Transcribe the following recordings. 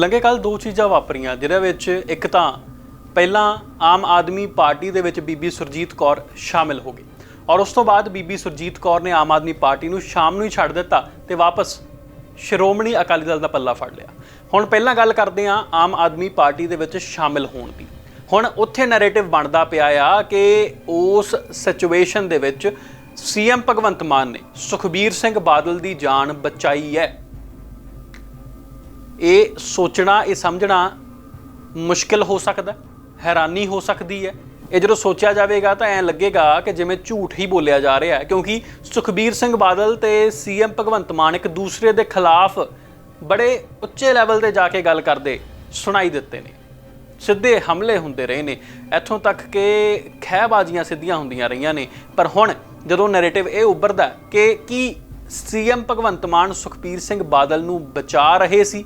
ਲੰਘੇ ਕੱਲ ਦੋ ਚੀਜ਼ਾਂ ਵਾਪਰੀਆਂ, ਜਿਹਦੇ ਵਿੱਚ ਇੱਕ ਤਾਂ ਪਹਿਲਾਂ ਆਮ ਆਦਮੀ ਪਾਰਟੀ ਦੇ ਵਿੱਚ ਬੀਬੀ ਸੁਰਜੀਤ ਕੌਰ ਸ਼ਾਮਿਲ ਹੋ ਗਈ ਔਰ ਉਸ ਤੋਂ ਬਾਅਦ ਬੀਬੀ ਸੁਰਜੀਤ ਕੌਰ ਨੇ ਆਮ ਆਦਮੀ ਪਾਰਟੀ ਨੂੰ ਸ਼ਾਮ ਨੂੰ ਹੀ ਛੱਡ ਦਿੱਤਾ ਤੇ ਵਾਪਸ ਸ਼੍ਰੋਮਣੀ ਅਕਾਲੀ ਦਲ ਦਾ ਪੱਲਾ ਫੜ ਲਿਆ। ਹੁਣ ਪਹਿਲਾਂ ਗੱਲ ਕਰਦੇ ਹਾਂ ਆਮ ਆਦਮੀ ਪਾਰਟੀ ਦੇ ਵਿੱਚ ਸ਼ਾਮਿਲ ਹੋਣ ਦੀ। ਹੁਣ ਉੱਥੇ ਨੈਰੇਟਿਵ ਬਣਦਾ ਪਿਆ ਆ ਕਿ ਉਸ ਸਿਚੁਏਸ਼ਨ ਦੇ ਵਿੱਚ ਸੀਐਮ ਭਗਵੰਤ ਮਾਨ ਨੇ ਸੁਖਬੀਰ ਸਿੰਘ ਬਾਦਲ ਦੀ ਜਾਨ ਬਚਾਈ ਹੈ। ਇਹ ਸੋਚਣਾ, ਇਹ ਸਮਝਣਾ ਮੁਸ਼ਕਿਲ ਹੋ ਸਕਦਾ ਹੈਰਾਨੀ ਹੋ ਸਕਦੀ ਹੈ। ਇਹ ਜਦੋਂ ਸੋਚਿਆ ਜਾਵੇਗਾ ਤਾਂ ਐਂ ਲੱਗੇਗਾ ਕਿ ਜਿਵੇਂ ਝੂਠ ਹੀ ਬੋਲਿਆ ਜਾ ਰਿਹਾ ਹੈ, ਕਿਉਂਕਿ ਸੁਖਬੀਰ ਸਿੰਘ ਬਾਦਲ ਤੇ ਸੀਐਮ ਭਗਵੰਤ ਮਾਨ ਇੱਕ ਦੂਸਰੇ ਦੇ ਖਿਲਾਫ ਬੜੇ ਉੱਚੇ ਲੈਵਲ ਤੇ ਜਾ ਕੇ ਗੱਲ ਕਰਦੇ, ਸੁਣਾਈ ਦਿੱਤੇ ਨੇ। ਸਿੱਧੇ ਹਮਲੇ ਹੁੰਦੇ ਰਹੇ ਨੇ। ਇੱਥੋਂ ਤੱਕ ਕਿ ਖਹਿਬਾਜ਼ੀਆਂ ਸਿੱਧੀਆਂ ਹੁੰਦੀਆਂ ਰਹੀਆਂ ਨੇ। ਪਰ ਹੁਣ ਜਦੋਂ ਨੈਰੇਟਿਵ ਇਹ ਉੱਭਰਦਾ ਕਿ ਕੀ ਸੀਐਮ ਭਗਵੰਤ ਮਾਨ ਸੁਖਬੀਰ ਸਿੰਘ ਬਾਦਲ ਨੂੰ ਬਚਾ ਰਹੇ ਸੀ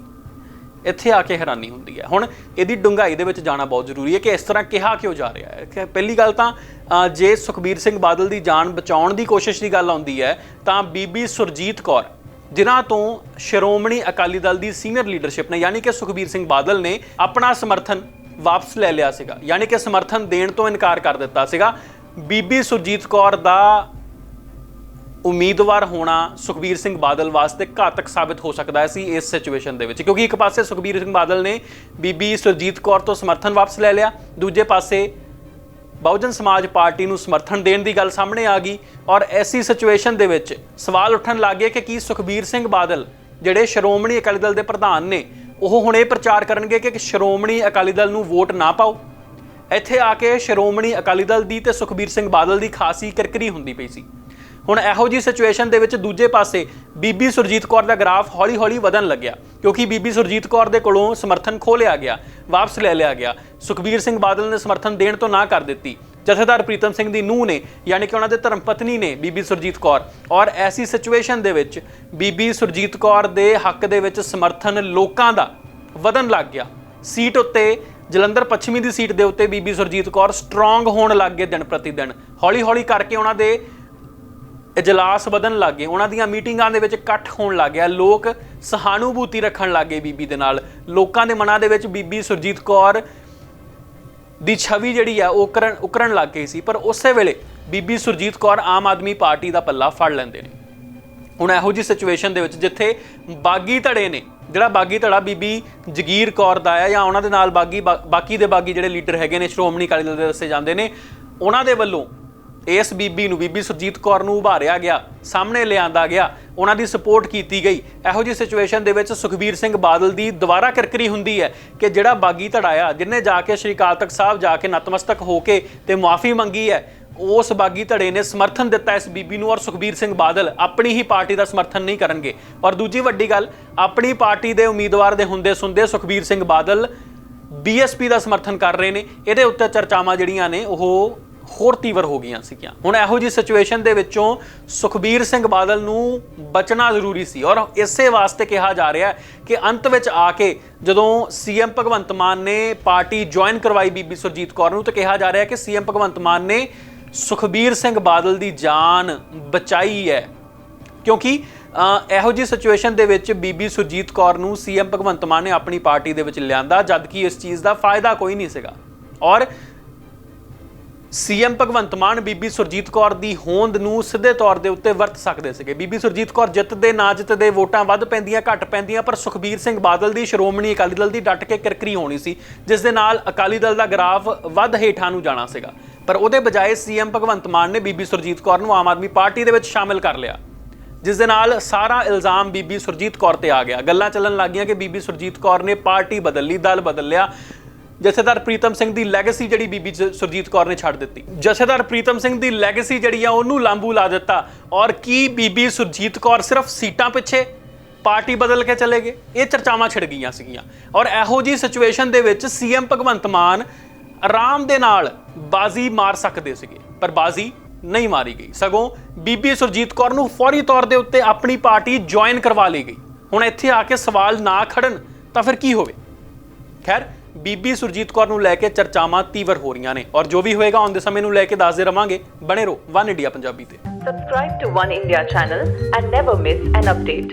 ਇੱਥੇ ਆ ਕੇ ਹੈਰਾਨੀ ਹੁੰਦੀ ਹੈ। ਹੁਣ ਇਹਦੀ ਡੂੰਘਾਈ ਦੇ ਵਿੱਚ ਜਾਣਾ ਬਹੁਤ ਜ਼ਰੂਰੀ ਹੈ ਕਿ ਇਸ ਤਰ੍ਹਾਂ ਕਿਹਾ ਕਿਉਂ ਜਾ ਰਿਹਾ ਹੈ? ਪਹਿਲੀ ਗੱਲ ਤਾਂ ਜੇ ਸੁਖਬੀਰ ਸਿੰਘ ਬਾਦਲ ਦੀ ਜਾਨ ਬਚਾਉਣ ਦੀ ਕੋਸ਼ਿਸ਼ ਦੀ ਗੱਲ ਆਉਂਦੀ ਹੈ, ਤਾਂ ਬੀਬੀ ਸੁਰਜੀਤ ਕੌਰ, ਜਿਨ੍ਹਾਂ ਤੋਂ ਸ਼੍ਰੋਮਣੀ ਅਕਾਲੀ ਦਲ ਦੀ ਸੀਨੀਅਰ ਲੀਡਰਸ਼ਿਪ ਨੇ, ਯਾਨੀ ਕਿ ਸੁਖਬੀਰ ਸਿੰਘ ਬਾਦਲ ਨੇ ਆਪਣਾ ਸਮਰਥਨ ਵਾਪਸ ਲੈ ਲਿਆ ਸੀਗਾ। ਯਾਨੀ ਕਿ ਸਮਰਥਨ ਦੇਣ ਤੋਂ ਇਨਕਾਰ ਕਰ ਦਿੱਤਾ ਸੀਗਾ। ਬੀਬੀ ਸੁਰਜੀਤ ਕੌਰ ਦਾ ਉਮੀਦਵਾਰ ਹੋਣਾ ਸੁਖਬੀਰ ਸਿੰਘ ਬਾਦਲ ਵਾਸਤੇ ਘਾਤਕ ਸਾਬਿਤ ਹੋ ਸਕਦਾ ਸੀ ਇਸ ਸਿਚੁਏਸ਼ਨ ਦੇ ਵਿੱਚ। ਕਿਉਂਕਿ ਇੱਕ ਪਾਸੇ ਸੁਖਬੀਰ ਸਿੰਘ ਬਾਦਲ ਨੇ ਬੀਬੀ ਸੁਰਜੀਤ ਕੌਰ ਤੋਂ ਸਮਰਥਨ ਵਾਪਸ ਲੈ ਲਿਆ, ਦੂਜੇ ਪਾਸੇ ਬਹੁਜਨ ਸਮਾਜ ਪਾਰਟੀ ਨੂੰ ਸਮਰਥਨ ਦੇਣ ਦੀ ਗੱਲ ਸਾਹਮਣੇ ਆ ਗਈ ਔਰ ਐਸੀ ਸਿਚੁਏਸ਼ਨ ਦੇ ਵਿੱਚ ਸਵਾਲ ਉੱਠਣ ਲੱਗੇ ਕਿ ਕੀ ਸੁਖਬੀਰ ਸਿੰਘ ਬਾਦਲ, ਜਿਹੜੇ ਸ਼੍ਰੋਮਣੀ ਅਕਾਲੀ ਦਲ ਦੇ ਪ੍ਰਧਾਨ ਨੇ, ਉਹ ਹੁਣ ਇਹ ਪ੍ਰਚਾਰ ਕਰਨਗੇ ਕਿ ਸ਼੍ਰੋਮਣੀ ਅਕਾਲੀ ਦਲ ਨੂੰ ਵੋਟ ਨਾ ਪਾਓ? ਇੱਥੇ ਆ ਕੇ ਸ਼੍ਰੋਮਣੀ ਅਕਾਲੀ ਦਲ ਦੀ ਤੇ ਸੁਖਬੀਰ ਸਿੰਘ ਬਾਦਲ ਦੀ ਖਾਸੀ ਕਿਰਕਰੀ ਹੁੰਦੀ ਪਈ ਸੀ। ਹੁਣ ਇਹੋ ਜੀ ਸਿਚੁਏਸ਼ਨ ਦੇ ਵਿੱਚ ਦੂਜੇ ਪਾਸੇ ਬੀਬੀ ਸੁਰਜੀਤ ਕੌਰ ਦਾ ਗ੍ਰਾਫ ਹੌਲੀ-ਹੌਲੀ ਵਧਣ ਲੱਗਿਆ, ਕਿਉਂਕਿ ਬੀਬੀ ਸੁਰਜੀਤ ਕੌਰ ਦੇ ਕੋਲੋਂ ਸਮਰਥਨ ਖੋਹ ਲਿਆ ਗਿਆ, ਵਾਪਸ ਲੈ ਲਿਆ ਗਿਆ। ਸੁਖਬੀਰ ਸਿੰਘ ਬਾਦਲ ਨੇ ਸਮਰਥਨ ਦੇਣ ਤੋਂ ਨਾ ਕਰ ਦਿੱਤੀ। ਜਥੇਦਾਰ ਪ੍ਰੀਤਮ ਸਿੰਘ ਦੀ ਨੂੰਹ ਨੇ, ਯਾਨੀ ਕਿ ਉਹਨਾਂ ਦੇ ਧਰਮ ਪਤਨੀ ਨੇ ਬੀਬੀ ਸੁਰਜੀਤ ਕੌਰ। ਔਰ ਐਸੀ ਸਿਚੁਏਸ਼ਨ ਦੇ ਵਿੱਚ ਬੀਬੀ ਸੁਰਜੀਤ ਕੌਰ ਦੇ ਹੱਕ ਦੇ ਵਿੱਚ ਸਮਰਥਨ ਲੋਕਾਂ ਦਾ ਵਧਣ ਲੱਗ ਗਿਆ। ਸੀਟ ਉੱਤੇ, ਜਲੰਧਰ ਪੱਛਮੀ ਦੀ ਸੀਟ ਦੇ ਉੱਤੇ ਬੀਬੀ ਸੁਰਜੀਤ ਕੌਰ ਸਟਰੋਂਗ ਹੋਣ ਲੱਗ ਗਏ ਦਿਨ ਪ੍ਰਤੀ ਦਿਨ। ਹੌਲੀ-ਹੌਲੀ ਕਰਕੇ ਉਹਨਾਂ ਦੇ ਇਜਲਾਸ ਵਧਣ ਲੱਗ ਗਏ। ਉਹਨਾਂ ਦੀਆਂ ਮੀਟਿੰਗਾਂ ਦੇ ਵਿੱਚ ਇਕੱਠ ਹੋਣ ਲੱਗ ਗਿਆ। ਲੋਕ ਸਹਾਨੁਭੂਤੀ ਰੱਖਣ ਲੱਗ ਗਏ ਬੀਬੀ ਦੇ ਨਾਲ। ਲੋਕਾਂ ਦੇ ਮਨਾਂ ਦੇ ਵਿੱਚ ਬੀਬੀ ਸੁਰਜੀਤ ਕੌਰ ਦੀ ਛਵੀ ਜਿਹੜੀ ਆ, ਉਹ ਕਰਨ ਉਕਰਨ ਲੱਗ ਗਈ ਸੀ। ਪਰ ਉਸੇ ਵੇਲੇ ਬੀਬੀ ਸੁਰਜੀਤ ਕੌਰ ਆਮ ਆਦਮੀ ਪਾਰਟੀ ਦਾ ਪੱਲਾ ਫੜ ਲੈਂਦੇ ਨੇ। ਹੁਣ ਇਹੋ ਜੀ ਸਿਚੁਏਸ਼ਨ ਦੇ ਵਿੱਚ ਜਿੱਥੇ ਬਾਗੀ ਧੜੇ ਨੇ, ਜਿਹੜਾ ਬਾਗੀ ਧੜਾ ਬੀਬੀ ਜਗੀਰ ਕੌਰ ਦਾ ਆ, ਜਾਂ ਉਹਨਾਂ ਦੇ ਨਾਲ ਬਾਗੀ ਬਾ- ਬਾਕੀ ਦੇ ਬਾਗੀ ਜਿਹੜੇ ਲੀਡਰ ਹੈਗੇ ਨੇ, ਸ਼੍ਰੋਮਣੀ ਅਕਾਲੀ ਦਲ ਦੇ ਦੱਸੇ ਜਾਂਦੇ ਨੇ, ਉਹਨਾਂ ਦੇ ਵੱਲੋਂ ਇਸ ਬੀਬੀ ਨੂੰ, ਬੀਬੀ ਸੁਰਜੀਤ ਕੌਰ ਨੂੰ ਉਭਾਰਿਆ ਗਿਆ, ਸਾਹਮਣੇ ਲਿਆਂਦਾ ਗਿਆ, ਉਹਨਾਂ ਦੀ ਸਪੋਰਟ ਕੀਤੀ ਗਈ। ਇਹੋ ਜੀ ਸਿਚੁਏਸ਼ਨ ਦੇ ਵਿੱਚ ਸੁਖਬੀਰ ਸਿੰਘ ਬਾਦਲ ਦੀ ਦੁਬਾਰਾ ਕਿਰਕਰੀ ਹੁੰਦੀ ਹੈ ਕਿ ਜਿਹੜਾ ਬਾਗੀ ਧੜਾ ਆ ਜਿਨੇ ਜਾ ਕੇ ਸ਼੍ਰੀ ਅਕਾਲ ਤਖਤ ਸਾਹਿਬ ਜਾ ਕੇ ਨਤਮਸਤਕ ਹੋ ਕੇ ਤੇ ਮਾਫੀ ਮੰਗੀ ਹੈ, ਉਸ ਬਾਗੀ ਧੜੇ ਨੇ ਸਮਰਥਨ ਦਿੱਤਾ ਇਸ ਬੀਬੀ ਨੂੰ ਔਰ ਸੁਖਬੀਰ ਸਿੰਘ ਬਾਦਲ ਆਪਣੀ ਹੀ ਪਾਰਟੀ ਦਾ ਸਮਰਥਨ ਨਹੀਂ ਕਰਨਗੇ। ਔਰ ਦੂਜੀ ਵੱਡੀ ਗੱਲ, ਆਪਣੀ ਪਾਰਟੀ ਦੇ ਉਮੀਦਵਾਰ ਦੇ ਹੁੰਦੇ ਸੁਣਦੇ ਸੁਖਬੀਰ ਸਿੰਘ ਬਾਦਲ ਬੀਐਸਪੀ ਦਾ ਸਮਰਥਨ ਕਰ ਰਹੇ ਨੇ। ਇਹਦੇ ਉੱਤੇ ਚਰਚਾਵਾਂ ਜਿਹੜੀਆਂ ਨੇ, ਉਹ ਹੋਰ ਤੀਵਰ ਹੋ ਗਈਆਂ ਸੀਗੀਆਂ। ਹੁਣ ਇਹੋ ਜੀ ਸਿਚੁਏਸ਼ਨ ਦੇ ਵਿੱਚੋਂ ਸੁਖਬੀਰ ਸਿੰਘ ਬਾਦਲ ਨੂੰ ਬਚਣਾ ਜ਼ਰੂਰੀ ਸੀ ਔਰ ਇਸੇ ਵਾਸਤੇ ਕਿਹਾ ਜਾ ਰਿਹਾ ਹੈ ਕਿ ਅੰਤ ਵਿੱਚ ਆ ਕੇ ਜਦੋਂ ਸੀਐਮ ਭਗਵੰਤ ਮਾਨ ਨੇ ਪਾਰਟੀ ਜੁਆਇਨ ਕਰਵਾਈ ਬੀਬੀ ਸੁਰਜੀਤ ਕੌਰ ਨੂੰ ਤਾਂ ਕਿਹਾ ਜਾ ਰਿਹਾ ਹੈ ਕਿ ਸੀਐਮ ਭਗਵੰਤ ਮਾਨ ਨੇ ਸੁਖਬੀਰ ਸਿੰਘ ਬਾਦਲ ਦੀ ਜਾਨ ਬਚਾਈ ਹੈ। ਕਿਉਂਕਿ ਅ, ਇਹੋ ਜੀ ਸਿਚੁਏਸ਼ਨ ਦੇ ਵਿੱਚ ਬੀਬੀ ਸੁਰਜੀਤ ਕੌਰ ਨੂੰ ਸੀਐਮ ਭਗਵੰਤ ਮਾਨ ਨੇ ਆਪਣੀ ਪਾਰਟੀ ਦੇ ਵਿੱਚ ਲਿਆਂਦਾ ਜਦਕਿ ਇਸ ਚੀਜ਼ ਦਾ ਫਾਇਦਾ ਕੋਈ ਨਹੀਂ ਸੀਗਾ। ਔਰ ਸੀਐਮ ਭਗਵੰਤ ਮਾਨ ਬੀਬੀ ਸੁਰਜੀਤ ਕੌਰ ਦੀ ਹੋਂਦ ਨੂੰ ਸਿੱਧੇ ਤੌਰ ਦੇ ਉੱਤੇ ਵਰਤ ਸਕਦੇ ਸੀਗੇ। ਬੀਬੀ ਸੁਰਜੀਤ ਕੌਰ ਜਿੱਤਦੇ ਨਾ ਜਿੱਤਦੇ ਵੋਟਾਂ ਵੱਧ ਪੈਂਦੀਆਂ, ਘੱਟ ਪੈਂਦੀਆਂ, ਪਰ ਸੁਖਬੀਰ ਸਿੰਘ ਬਾਦਲ ਦੀ, ਸ਼੍ਰੋਮਣੀ ਅਕਾਲੀ ਦਲ ਦੀ ਡਟ ਕੇ ਕਿਰਕਰੀ ਹੋਣੀ ਸੀ, ਜਿਸ ਦੇ ਨਾਲ ਅਕਾਲੀ ਦਲ ਦਾ ਗ੍ਰਾਫ ਵੱਧ ਹੇਠਾਂ ਨੂੰ ਜਾਣਾ ਸੀਗਾ। ਪਰ ਉਹਦੇ ਬਜਾਏ ਸੀਐਮ ਭਗਵੰਤ ਮਾਨ ਨੇ ਬੀਬੀ ਸੁਰਜੀਤ ਕੌਰ ਨੂੰ ਆਮ ਆਦਮੀ ਪਾਰਟੀ ਦੇ ਵਿੱਚ ਸ਼ਾਮਿਲ ਕਰ ਲਿਆ। ਜਿਸ ਦੇ ਨਾਲ ਸਾਰਾ ਇਲਜ਼ਾਮ ਬੀਬੀ ਸੁਰਜੀਤ ਕੌਰ ਤੇ ਆ ਗਿਆ। ਗੱਲਾਂ ਚੱਲਣ ਲੱਗੀਆਂ ਕਿ ਬੀਬੀ ਸੁਰਜੀਤ ਕੌਰ ਨੇ ਪਾਰਟੀ ਬਦਲ ਲਈ, ਦਲ ਬਦਲ ਲਿਆ। ਜਥੇਦਾਰ ਪ੍ਰੀਤਮ ਸਿੰਘ ਦੀ ਲੈਗੇਸੀ ਜਿਹੜੀ ਬੀਬੀ ਜ- ਸੁਰਜੀਤ ਕੌਰ ਨੇ ਛੱਡ ਦਿੱਤੀ। ਜਥੇਦਾਰ ਪ੍ਰੀਤਮ ਸਿੰਘ ਦੀ ਲੈਗੇਸੀ ਜਿਹੜੀ ਆ, ਉਹਨੂੰ ਲਾਂਬੂ ਲਾ ਦਿੱਤਾ। ਔਰ ਕੀ ਬੀਬੀ ਸੁਰਜੀਤ ਕੌਰ ਸਿਰਫ ਸੀਟਾਂ ਪਿੱਛੇ ਪਾਰਟੀ ਬਦਲ ਕੇ ਚਲੇ ਗਏ? ਇਹ ਚਰਚਾਵਾਂ ਛਿੜ ਗਈਆਂ ਸੀਗੀਆਂ। ਔਰ ਇਹੋ ਜੀ ਸਿਚੁਏਸ਼ਨ ਦੇ ਵਿੱਚ ਸੀਐਮ ਭਗਵੰਤ ਮਾਨ ਆਰਾਮ ਦੇ ਨਾਲ ਬਾਜ਼ੀ ਮਾਰ ਸਕਦੇ ਸੀਗੇ, ਪਰ ਬਾਜ਼ੀ ਨਹੀਂ ਮਾਰੀ ਗਈ। ਸਗੋਂ ਬੀਬੀ ਸੁਰਜੀਤ ਕੌਰ ਨੂੰ ਫੌਰੀ ਤੌਰ ਦੇ ਉੱਤੇ ਆਪਣੀ ਪਾਰਟੀ ਜੁਆਇਨ ਕਰਵਾ ਲਈ ਗਈ। ਹੁਣ ਇੱਥੇ ਆ ਕੇ ਸਵਾਲ ਨਾ ਖੜਨ ਤਾਂ ਫਿਰ ਕੀ ਹੋਵੇ? ਖੈਰ ਬੀਬੀ ਸੁਰਜੀਤ ਕੌਰ ਨੂੰ ਲੈ ਕੇ ਚਰਚਾਵਾਂ ਤੀਵਰ ਹੋ ਰਹੀਆਂ ਨੇ ਔਰ ਜੋ ਵੀ ਹੋਏਗਾ ਆਉਂਦੇ ਸਮੇਂ ਨੂੰ ਲੈ ਕੇ ਦੱਸਦੇ ਰਵਾਂਗੇ ਬਣੇ ਰਹੋ ਵਨ ਇੰਡੀਆ ਪੰਜਾਬੀ ਤੇ Subscribe to One India channel and never miss an update.